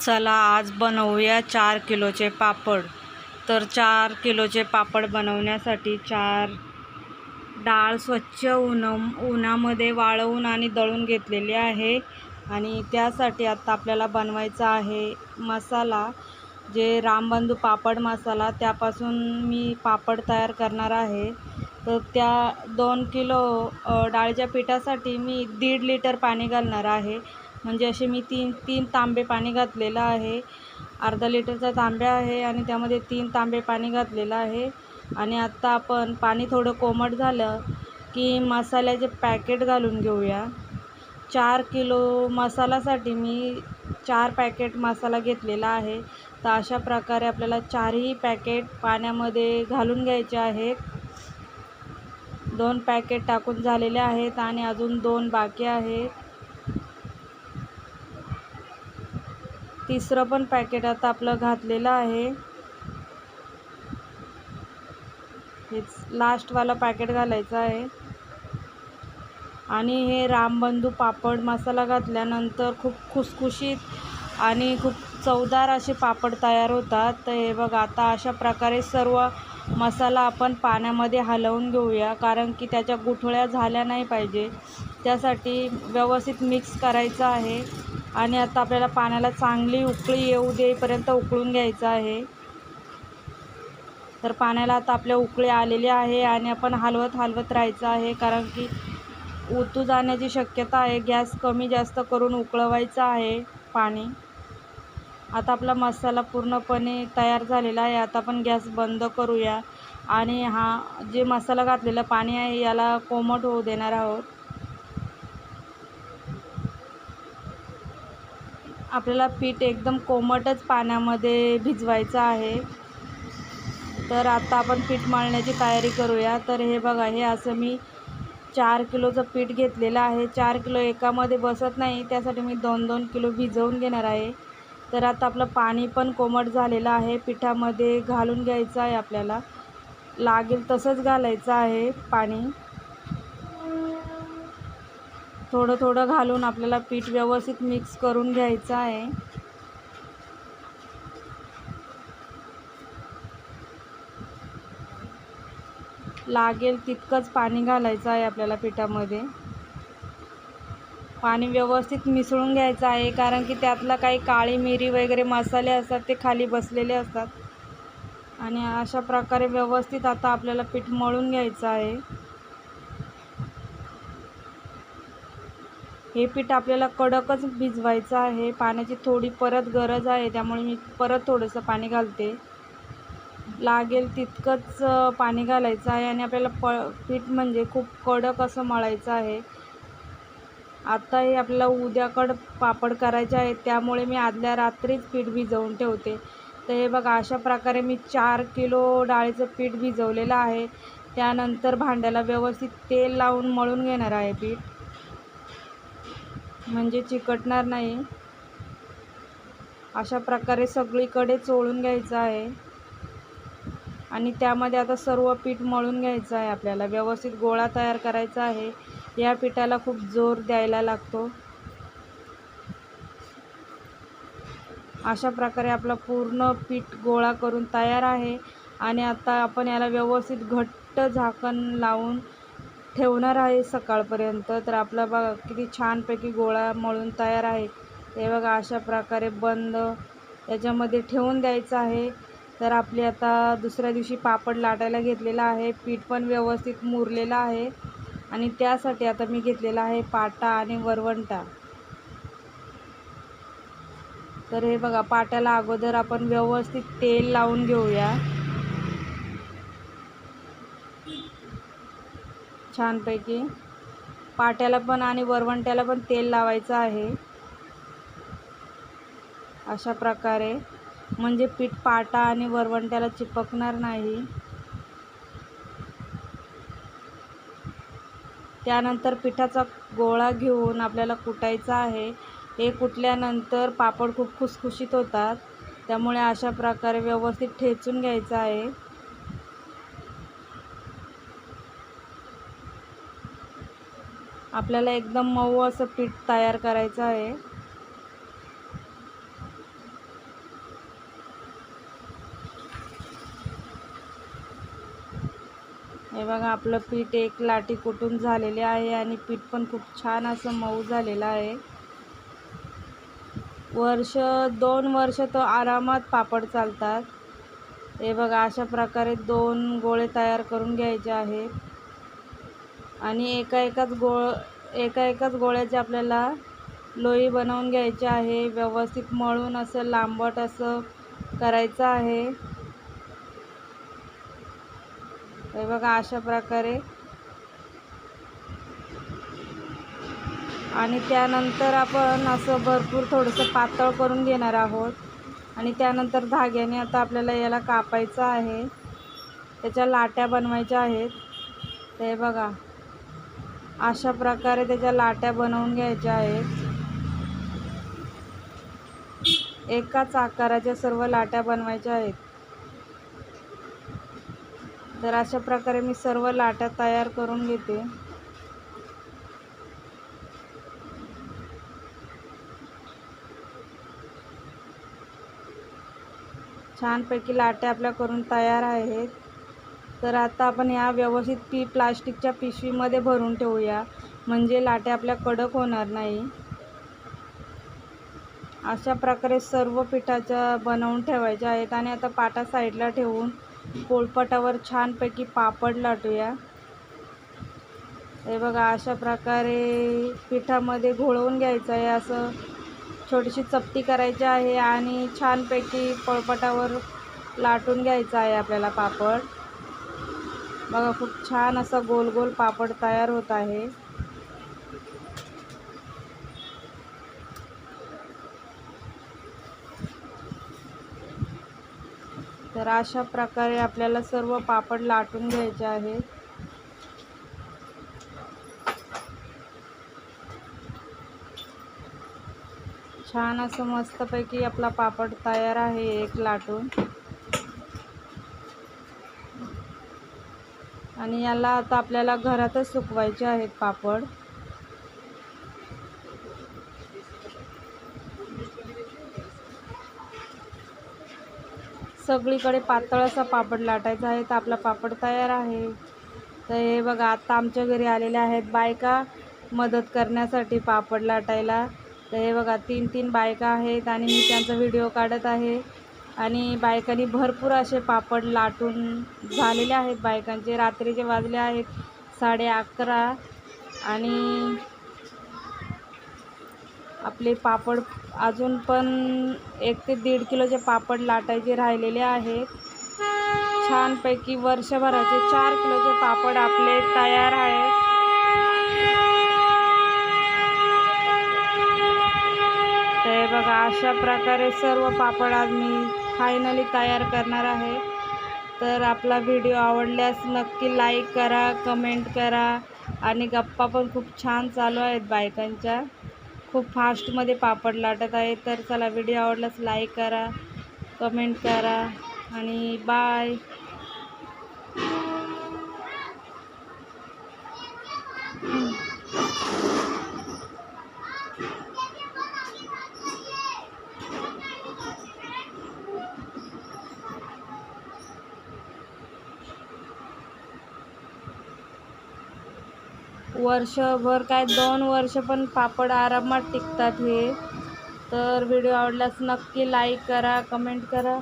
चला आज बनवूया चार किलोचे पापड. तर चार किलोचे पापड बनवण्यासाठी चार डाळ स्वच्छ उन उन्हामध्ये वाळवून आणि दळून घेतलेली आहे. आणि त्यासाठी आता आपल्याला बनवायचा आहे मसाला जे रामबंधू पापड मसाला त्यापासून मी पापड तयार करणार आहे. तर त्या दोन किलो डाळीच्या पिठासाठी मी दीड लिटर पाणी घालणार आहे. म्हणजे असे मी तीन तीन तांबे पाणी घातलेलं आहे. अर्धा लिटरचा तांब्या आहे आणि त्यामध्ये तीन तांबे पाणी घातलेलं आहे. आणि आत्ता आपण पाणी थोडं कोमट झालं की मसाल्याचे पॅकेट घालून घेऊया. चार किलो मसाल्यासाठी मी चार पॅकेट मसाला घेतलेला आहे. तर अशा प्रकारे आपल्याला चारही पॅकेट पाण्यामध्ये घालून घ्यायचे आहेत. दोन पॅकेट टाकून झालेले आहेत आणि अजून दोन बाकी आहेत. तिसरं पण पॅकेट आता आपलं घातलेलं आहे. हेच लास्टवाला पॅकेट घालायचं आहे. आणि हे रामबंधू पापड मसाला घातल्यानंतर खूप खुसखुशीत आणि खूप चवदार असे पापड तयार होतात. तर हे बघ आता अशा प्रकारे सर्व मसाला आपण पाण्यामध्ये हलवून घेऊया कारण की त्याच्या गुठळ्या झाल्या नाही पाहिजे. त्यासाठी व्यवस्थित मिक्स करायचं आहे. आणि आता आपल्याला पाण्याला चांगली उकळी येऊ देईपर्यंत उकळून घ्यायचं आहे. तर पाण्याला आता आपल्या उकळी आलेली आहे आणि आपण हलवत हलवत राहायचं आहे कारण की उतू जाण्याची शक्यता आहे. गॅस कमी जास्त करून उकळवायचा आहे पाणी. आता आपला मसाला पूर्णपणे तयार झालेला आहे. आता आपण गॅस बंद करूया आणि हा जे मसाला घातलेलं पाणी आहे याला कोमट होऊ देणार आहोत. आपल्याला पीठ एकदम कोमटच पाण्यामध्ये भिजवायचं आहे. तर आता आपण पीठ मळण्याची तयारी करूया. तर हे बघा हे असं मी चार किलोचं पीठ घेतलेलं आहे. चार किलो एकामध्ये बसत नाही त्यासाठी मी दोन दोन किलो भिजवून घेणार आहे. तर आता आपलं पाणी पण कोमट झालेलं आहे. पिठामध्ये घालून घ्यायचं आहे आपल्याला. लागेल तसंच घालायचं आहे पाणी. थोडं थोडं घालून आपल्याला पीठ व्यवस्थित मिक्स करून घ्यायचं आहे. लागेल तितकंच पाणी घालायचं आहे आपल्याला पिठामध्ये. पाणी व्यवस्थित मिसळून घ्यायचं आहे कारण की त्यातला काही काळी मिरी वगैरे मसाले असतात ते खाली बसलेले असतात. आणि अशा प्रकारे व्यवस्थित आता आपल्याला पीठ मळून घ्यायचं आहे. हे पीठ आपल्याला कडकच भिजवायचं आहे. पाण्याची थोडी परत गरज आहे त्यामुळे मी परत थोडंसं पाणी घालते. लागेल तितकंच पाणी घालायचं आहे आणि आपल्याला प पीठ म्हणजे खूप कडक असं मळायचं आहे. आता हे आपल्याला उद्याकड पापड करायचे आहेत त्यामुळे मी आदल्या रात्रीच पीठ भिजवून ठेवते. तर हे बघा अशा प्रकारे मी चार किलो डाळीचं पीठ भिजवलेलं आहे. त्यानंतर भांड्याला व्यवस्थित तेल लावून मळून घेणार आहे पीठ. म्हणजे चिकटणार नाही. अशा प्रकारे सगळीकडे चोळून घ्यायचं आहे. आणि त्यामध्ये आता सर्व पीठ मळून घ्यायचं आहे आपल्याला. व्यवस्थित गोळा तयार करायचा आहे. या पिठाला खूप जोर द्यायला लागतो. अशा प्रकारे आपला पूर्ण पीठ गोळा करून तयार आहे. आणि आता आपण याला व्यवस्थित घट्ट झाकण लावून ठेवणार आहे सकाळपर्यंत. तर आपला बघा किती छानपैकी गोळा मळून तयार आहे. हे बघा अशा प्रकारे बंद याच्यामध्ये ठेवून द्यायचं आहे. तर आपली आता दुसऱ्या दिवशी पापड लाटायला घेतलेला आहे. पीठ पण व्यवस्थित मुरलेलं आहे. आणि त्यासाठी आता मी घेतलेला आहे पाटा आणि वरवंटा. तर हे बघा पाट्याला अगोदर आपण व्यवस्थित तेल लावून घेऊया. छानपैकी. पाट्याला पण आणि वरवंट्याला पण तेल लावायचं आहे. अशा प्रकारे. म्हणजे पीठ पाटा आणि वरवंट्याला चिपकणार नाही. त्यानंतर पिठाचा गोळा घेऊन आपल्याला कुटायचा आहे. हे कुटल्यानंतर पापड खूप खुसखुशीत होतात. त्यामुळे अशा प्रकारे व्यवस्थित ठेचून घ्यायचं आहे. आपल्याला एकदम मऊ असं पीठ तयार करायचं आहे. हे बघा आपलं पीठ एक लाटी कुटून झालेले आहे आणि पीठ पण खूप छान असं मऊ झालेलं आहे. वर्ष दोन वर्ष तो आरामात पापड चालतात. हे बघा अशा प्रकारे दोन गोळे तयार करून घ्यायचे आहेत. आणि एका एकाच गोळ एका एकाच गोळ्याचे आपल्याला लोई बनवून घ्यायची आहे. व्यवस्थित मळून असं लांबट असं करायचं आहे. हे बघा अशा प्रकारे. आणि त्यानंतर आपण असं भरपूर थोडंसं पातळ करून घेणार आहोत. आणि त्यानंतर धाग्याने आता आपल्याला याला कापायचं आहे. त्याच्या लाट्या बनवायच्या आहेत. ते बघा. अशा प्रकारे त्याच्या लाट्या बनवून घ्यायच्या आहेत. एकाच आकाराच्या सर्व लाट्या बनवायच्या आहेत. तर अशा प्रकारे मी सर्व लाट्या तयार करून घेते. छानपैकी लाट्या आपल्या करून तयार आहेत. तर आता आपण या व्यवस्थित पी प्लास्टिकच्या पिशवीमध्ये भरून ठेवूया. म्हणजे लाटे आपल्या कडक होणार नाही. अशा प्रकारे सर्व पिठाच्या बनवून ठेवायच्या आहेत आणि आता पाटा साईडला ठेवून पोळपटावर छानपैकी पापड लाटूया. हे बघा अशा प्रकारे पिठामध्ये घोळवून घ्यायचं आहे. असं छोटीशी चपटी करायची आहे आणि छानपैकी पोळपटावर लाटून घ्यायचं आहे आपल्याला पापड. बघा खूप छान असा गोल गोल पापड तयार होत आहे. तर अशा प्रकारे आपल्याला सर्व पापड लाटून घ्यायचे आहेत. छान असं मस्तपैकी आपला पापड तयार आहे एक लाटून. आणि याला आता आपल्याला घरातच सुकवायचे आहेत पापड. सगळीकडे पातळ असा पापड लाटायचा आहे तर आपला पापड तयार आहे. तर हे बघा आत्ता आमच्या घरी आलेल्या आहेत बायका मदत करण्यासाठी पापड लाटायला. तर हे बघा तीन तीन बायका आहेत आणि मी त्यांचा व्हिडिओ काढत आहे. आणि बायकांनी भरपूर असे पापड लाटून झालेले आहेत. बायकांचे रात्रीचे वाजले आहेत साडे अकरा आणि आपले पापड अजून पण एक ते दीड किलोचे पापड लाटायचे राहिलेले आहेत. छानपैकी वर्षभराचे चार किलोचे पापड आपले तयार आहेत. ते बघा अशा प्रकारे सर्व पापड आज मी फायनली तयार करणार आहे. तर आपला व्हिडिओ आवडल्यास नक्की लाईक करा कमेंट करा. आणि गप्पा पण खूप छान चालू आहेत बायकांच्या. खूप फास्टमध्ये पापड लाटत आहे. तर चला व्हिडिओ आवडल्यास लाईक करा कमेंट करा. आणि बाय वर्षभर काय दोन वर्ष पण पापड आरामात टिकतात हे. तर व्हिडिओ आवडल्यास नक्की लाईक करा कमेंट करा.